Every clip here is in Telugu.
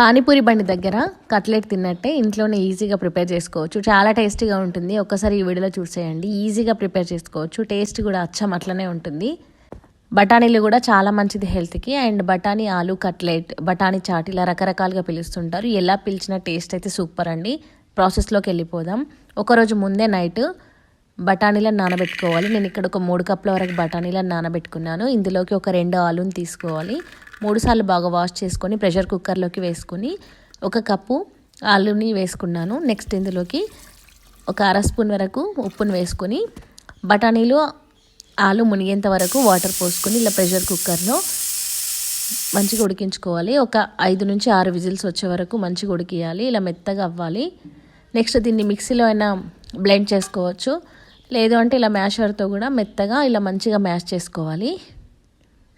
పానీపూరి బండి దగ్గర కట్లెట్ తిన్నట్టే ఇంట్లోనే ఈజీగా ప్రిపేర్ చేసుకోవచ్చు. చాలా టేస్టీగా ఉంటుంది. ఒక్కసారి ఈ వీడియోలో చూసేయండి. ఈజీగా ప్రిపేర్ చేసుకోవచ్చు. టేస్ట్ కూడా అచ్చం అట్లనే ఉంటుంది. బఠానీలు కూడా చాలా మంచిది హెల్త్కి. అండ్ బఠానీ ఆలు కట్లెట్ బఠానీ చాట్ ఇలా రకరకాలుగా పిలుస్తుంటారు. ఎలా పిలిచిన టేస్ట్ అయితే సూపర్ అండి. ప్రాసెస్లోకి వెళ్ళిపోదాం. ఒకరోజు ముందే నైట్ బఠానీలను నానబెట్టుకోవాలి. నేను ఇక్కడ ఒక మూడు కప్పుల వరకు బఠానీలను నానబెట్టుకున్నాను. ఇందులోకి ఒక రెండు ఆలుని తీసుకోవాలి. మూడుసార్లు బాగా వాష్ చేసుకొని ప్రెషర్ కుక్కర్లోకి వేసుకొని ఒక కప్పు ఆలుని వేసుకున్నాను. నెక్స్ట్ ఇందులోకి ఒక అర స్పూన్ వరకు ఉప్పును వేసుకొని బఠానీలు ఆలు మునిగేంత వరకు వాటర్ పోసుకొని ఇలా ప్రెషర్ కుక్కర్లో మంచిగా ఉడికించుకోవాలి. ఒక ఐదు నుంచి ఆరు విజిల్స్ వచ్చే వరకు మంచిగా ఉడికియాలి. ఇలా మెత్తగా అవ్వాలి. నెక్స్ట్ దీన్ని మిక్సీలో అయినా బ్లెండ్ చేసుకోవచ్చు. లేదు అంటే ఇలా మ్యాషర్తో కూడా మెత్తగా ఇలా మంచిగా మ్యాష్ చేసుకోవాలి.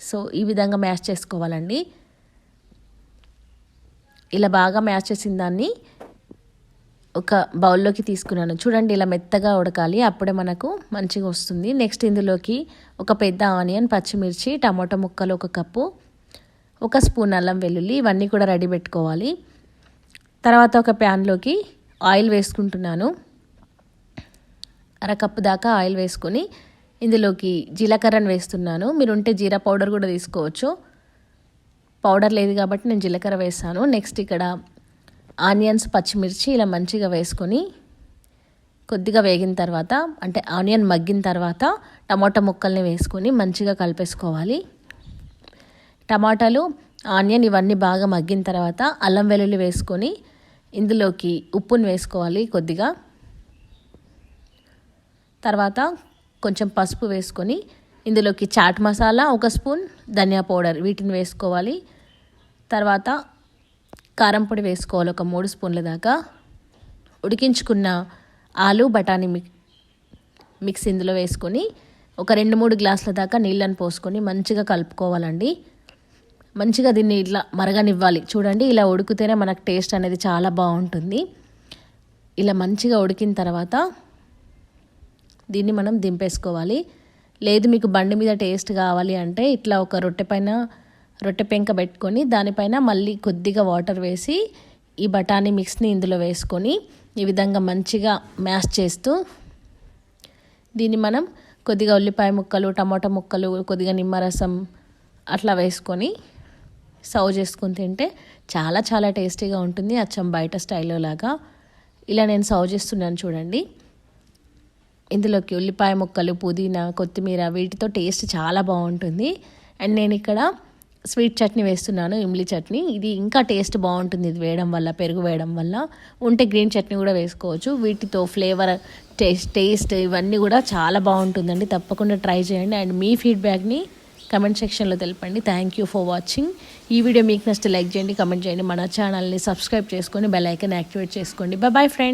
సో ఈ విధంగా మ్యాష్ చేసుకోవాలండి. ఇలా బాగా మ్యాష్ చేసిన దాన్ని ఒక బౌల్లోకి తీసుకున్నాను. చూడండి ఇలా మెత్తగా ఉడకాలి. అప్పుడే మనకు మంచిగా వస్తుంది. నెక్స్ట్ ఇందులోకి ఒక పెద్ద ఆనియన్ పచ్చిమిర్చి టమాటో ముక్కలు ఒక కప్పు ఒక స్పూన్ అల్లం వెల్లుల్లి ఇవన్నీ కూడా రెడీ పెట్టుకోవాలి. తర్వాత ఒక ప్యాన్లోకి ఆయిల్ వేసుకుంటున్నాను. అరకప్పు దాకా ఆయిల్ వేసుకొని ఇందులోకి జీలకర్రను వేస్తున్నాను. మీరు ఉంటే జీరా పౌడర్ కూడా తీసుకోవచ్చు. పౌడర్ లేదు కాబట్టి నేను జీలకర్ర వేసాను. నెక్స్ట్ ఇక్కడ ఆనియన్స్ పచ్చిమిర్చి ఇలా మంచిగా వేసుకొని కొద్దిగా వేగిన తర్వాత అంటే ఆనియన్ మగ్గిన తర్వాత టమాటా ముక్కల్ని వేసుకొని మంచిగా కలిపేసుకోవాలి. టమాటాలు ఆనియన్ ఇవన్నీ బాగా మగ్గిన తర్వాత అల్లం వెల్లుల్లి వేసుకొని ఇందులోకి ఉప్పును వేసుకోవాలి కొద్దిగా. తర్వాత కొంచెం పసుపు వేసుకొని ఇందులోకి చాట్ మసాలా ఒక స్పూన్ ధనియా పౌడర్ వీటిని వేసుకోవాలి. తర్వాత కారం పొడి వేసుకోవాలి ఒక మూడు స్పూన్ల దాకా. ఉడికించుకున్న ఆలు బఠానీ మిక్ మిక్స్ ఇందులో వేసుకొని ఒక రెండు మూడు గ్లాసుల దాకా నీళ్ళని పోసుకొని మంచిగా కలుపుకోవాలండి. మంచిగా దీన్ని ఇట్లా మరగనివ్వాలి. చూడండి ఇలా ఉడికితేనే మనకు టేస్ట్ అనేది చాలా బాగుంటుంది. ఇలా మంచిగా ఉడికిన తర్వాత దీన్ని మనం దింపేసుకోవాలి. లేదు మీకు బండి మీద టేస్ట్ కావాలి అంటే ఇట్లా ఒక రొట్టె పైన రొట్టె పెంక పెట్టుకొని దానిపైన మళ్ళీ కొద్దిగా వాటర్ వేసి ఈ బఠానీ మిక్స్ని ఇందులో వేసుకొని ఈ విధంగా మంచిగా మ్యాష్ చేస్తూ దీన్ని మనం కొద్దిగా ఉల్లిపాయ ముక్కలు టమాటా ముక్కలు కొద్దిగా నిమ్మరసం అట్లా వేసుకొని సర్వ్ చేసుకుని తింటే చాలా చాలా టేస్టీగా ఉంటుంది. అచ్చం బయట స్టైల్లో లాగా. ఇలా నేను సర్వ్ చేస్తున్నాను చూడండి. ఇందులోకి ఉల్లిపాయ ముక్కలు పుదీనా కొత్తిమీర వీటితో టేస్ట్ చాలా బాగుంటుంది. అండ్ నేను ఇక్కడ స్వీట్ చట్నీ వేస్తున్నాను ఇమ్లీ చట్నీ. ఇది ఇంకా టేస్ట్ బాగుంటుంది ఇది వేయడం వల్ల పెరుగు వేయడం వల్ల. ఉంటే గ్రీన్ చట్నీ కూడా వేసుకోవచ్చు. వీటితో ఫ్లేవర్ టేస్ట్ టేస్ట్ ఇవన్నీ కూడా చాలా బాగుంటుందండి. తప్పకుండా ట్రై చేయండి. అండ్ మీ ఫీడ్బ్యాక్ని కమెంట్ సెక్షన్లో తెలపండి. థ్యాంక్ యూ ఫర్ వాచింగ్ ఈ వీడియో మీకు నచ్చితే లైక్ చేయండి కమెంట్ చేయండి. మన ఛానల్ని సబ్స్క్రైబ్ చేసుకొని బెల్ ఐకన్ యాక్టివేట్ చేసుకోండి. Bye friend